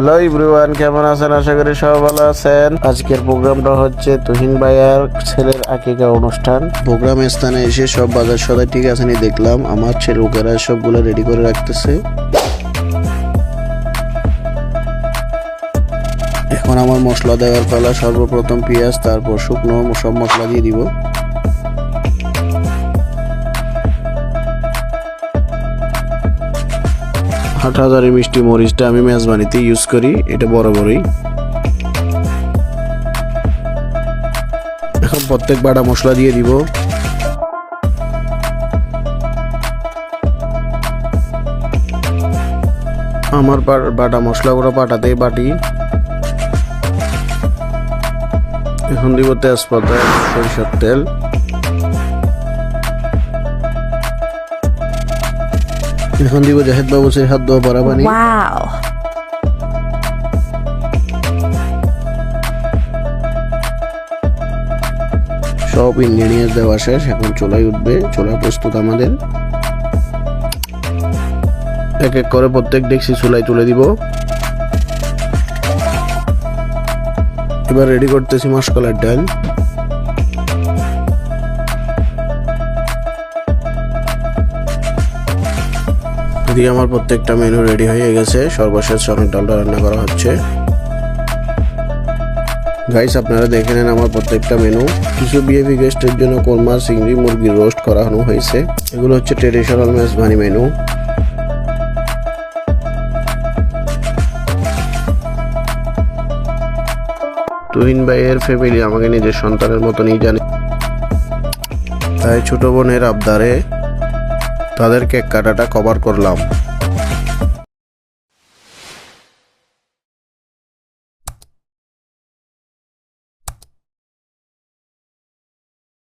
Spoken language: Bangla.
হ্যালো ইব্রুয়ান কেমন আছেন? আশা করি সবাই ভালো আছেন। আজকের প্রোগ্রামটা হচ্ছে তুহিন ভাইয়ার ছেলের আকিকা অনুষ্ঠান। প্রোগ্রাম স্থানে এসে সব বাজার সদাই ঠিক আছে দেখলাম। আমার ছেলে লোকেরা সবগুলো রেডি করে রাখতেছে। এখন আমার মশলা দেওয়ার পালা, সর্বপ্রথম পেঁয়াজ, তারপর শুকনো সব মশলা দিয়ে দিব। হাট হাজারি মিষ্টি মরিচটা আমি মেজবানিতে ইউজ করি, এটা বড় বড়ই। এখন প্রত্যেক বাটা মশলা দিয়ে দিব। আমার বাটা মশলাগুলো পাটাতেই বাটি। এখন দিব তেজপাতা, সরিষার তেল। এখন দিব জাহেদ বাবু সে হাত ধোয়া পরা পানি. সব ইনগ্রেডিয়েন্টস দেওয়া শেষ এখন চুলাই উঠবে চুলা প্রস্তুত আমাদের। এক এক করে প্রত্যেক ডেক্সি চুলাই তুলে দিব। এবার রেডি করতেছি মাসকলার ডাল। এদিকে আমার প্রত্যেকটা মেনু রেডি হয়ে গেছে। সর্বশেষ চনের ডালটা রান্না করা হচ্ছে। গাইস আপনারা দেখে নেন আমার প্রত্যেকটা মেনু কিছু বিএপি গেস্টের জন্য কোরমা, চিংড়ি, মুরগির রোস্ট করানো হয়েছে। এগুলো হচ্ছে ট্রেডিশনাল মেজবানি মেনু তুহিন ভাইয়ের ফ্যামিলি আমাকে নিজের সন্তানের মতনই জানে। তাই ছোট বোনের আবদারে তাদের কেক কাটাটা কভার করলাম।